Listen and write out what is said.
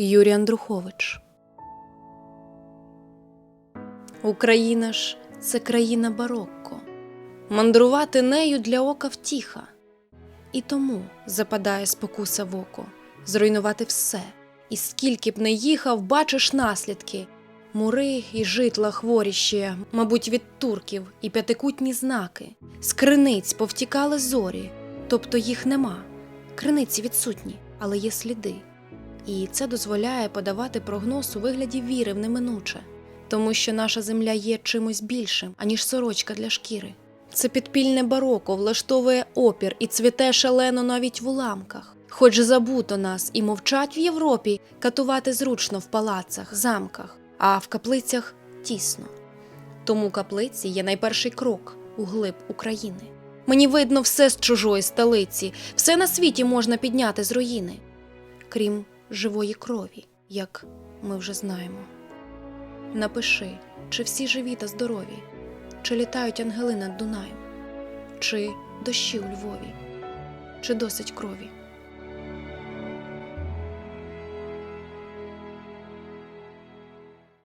Юрій Андрухович. Україна ж це країна барокко. Мандрувати нею для ока втіха. І тому западає спокуса в око зруйнувати все. І скільки б не їхав, бачиш наслідки. Мури і житла хворі ще, мабуть, від турків і п'ятикутні знаки. З криниць повтікали зорі, тобто їх нема. Криниці відсутні, але є сліди. І це дозволяє подавати прогноз у вигляді віри в неминуче, тому що наша земля є чимось більшим, аніж сорочка для шкіри. Це підпільне бароко влаштовує опір і цвіте шалено навіть в уламках. Хоч забуто нас і мовчать в Європі, катувати зручно в палацах, замках, а в каплицях тісно. Тому каплиці є найперший крок у глиб України. Мені видно все з чужої столиці, все на світі можна підняти з руїни, крім живої крові, як ми вже знаємо. Напиши, чи всі живі та здорові, чи літають ангели над Дунаєм, чи дощі у Львові, чи досить крові.